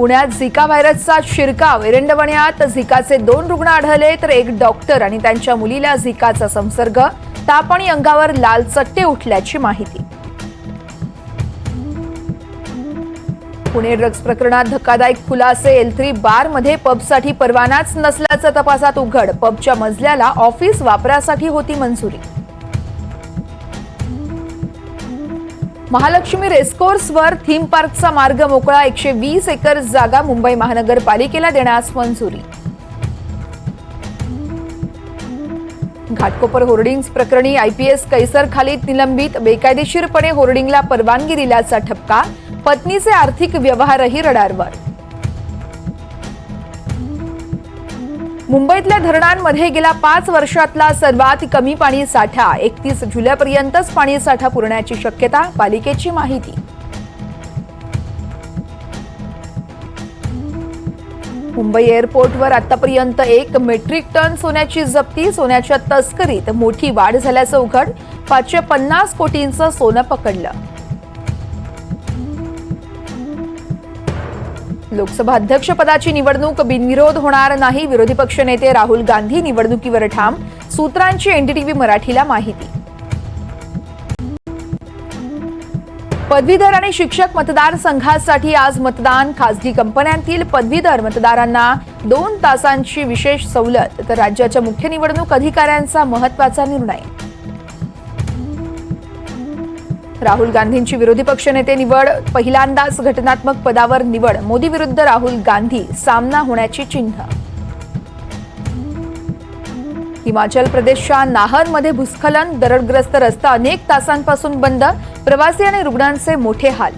पुण्यात झिका व्हायरसचा शिरकाव. एरंडवण्यात झिकाचे दोन रुग्ण आढळले तर एक डॉक्टर आणि त्यांच्या मुलीला झिकाचा संसर्ग. ताप आणि अंगावर लाल चट्टे उठल्याची माहिती. पुणे ड्रग्ज प्रकरणात धक्कादायक खुलासे. एल थ्री बारमध्ये पबसाठी परवानाच नसल्याचं तपासात उघड. पबच्या मजल्याला ऑफिस वापरासाठी होती मंजुरी. महालक्ष्मी रेसकोर्सवर थीम पार्कचा मार्ग मोकळा. एकशे वीस एकर जागा मुंबई महानगरपालिकेला देण्यास मंजुरी. घाटकोपर होर्डिंग्स प्रकरणी आयपीएस कैसर खालीत निलंबित. बेकायदेशीरपणे होर्डिंगला परवानगी दिल्याचा ठपका. पत्नीचे आर्थिक व्यवहारही रडारवर. मुंबईतल्या धरणांमध्ये गेल्या पाच वर्षातला सर्वात कमी पाणी साठा एकतीस जुलैपर्यंतच पाणी साठा पुरण्याची शक्यता पालिकेची माहिती. मुंबई एअरपोर्टवर आतापर्यंत एक मेट्रिक टन सोन्याची जप्ती सोन्याच्या तस्करीत मोठी वाढ झाल्याचं उघड पाचशे पन्नास कोटींचं सोनं पकडलं. लोकसभा अध्यक्षपदाची निवडणूक बिनविरोध होणार नाही. विरोधी पक्षनेते राहुल गांधी निवडणुकीवर ठाम. सूत्रांची एनडीटीव्ही मराठीला माहिती. पदवीधर आणि शिक्षक मतदारसंघासाठी आज मतदान. खासगी कंपन्यांतील पदवीधर मतदारांना दोन तासांची विशेष सवलत. तर राज्याच्या मुख्य निवडणूक अधिकाऱ्यांचा महत्त्वाचा निर्णय. राहुल गांधींची विरोधी पक्षनेते निवड पहिल्यांदाच घटनात्मक पदावर निवड मोदी विरुद्ध राहुल गांधी सामना होण्याची चिन्ह. हिमाचल प्रदेशच्या नाहरमध्ये भूस्खलन दरडग्रस्त रस्ता अनेक तासांपासून बंद प्रवासी आणि रुग्णांचे मोठे हाल.